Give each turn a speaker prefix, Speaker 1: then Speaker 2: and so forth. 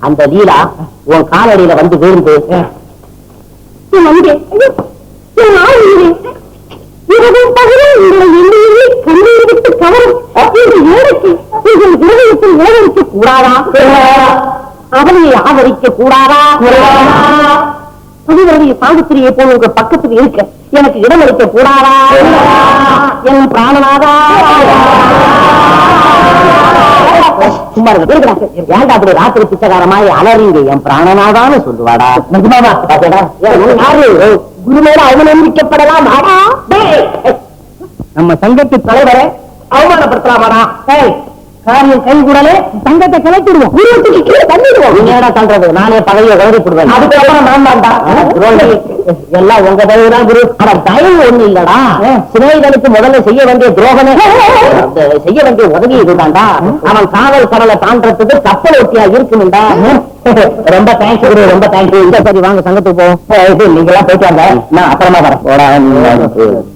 Speaker 1: அந்த லீலா உன் காலடியில வந்து விழுந்து
Speaker 2: கூடாதா? அவனை ஆதரிக்க கூடாதா? புதுவருடைய சாவித்திரியை போல் உங்க பக்கத்தில் இருக்க எனக்கு இடம் அளிக்க கூடாதா. என் பிராணநாதா சும்மா. ஏன்டா அப்படி ராத்திரி பிச்சைக்காரமாய் அலறீங்க? என் பிராணநாதான்னு சொல்லுவாடா. நிஜமாவா யாரு குருமேல அவநம்பிக்கப்படலாம். நம்ம சங்கத்து தலைவரை அவமானப்படுத்தலாமாடா? காரியம் கை கூடலே சங்கத்தை கலைத்திடுவோம். குருவத்துக்கு கீழே தள்ளிடுவோம். பண்றது நானே பதவியை உதவி போடுவேன் அதுக்கப்புறம் நான் தான்டா. எல்லாம் உங்க தயவு தான் குரு. ஆனா தயவு ஒண்ணு இல்லடா. சிநேகிதனுக்கு முதல்ல செய்ய வேண்டிய துரோகமே. செய்ய வேண்டிய உதவி இதுதான்டா. அவன் காவல் கடலை தாண்டறதுக்கு கப்பல் ஒட்டியா இருக்கும்டா. ரொம்ப தேங்க்ஸ் குரு ரொம்ப தேங்க்ஸ் இந்த சரி வாங்க சங்கத்துக்கு போவோம். இது நீங்க எல்லாம் போயிட்டு வாங்க. நான் அப்புறமா வரேன்.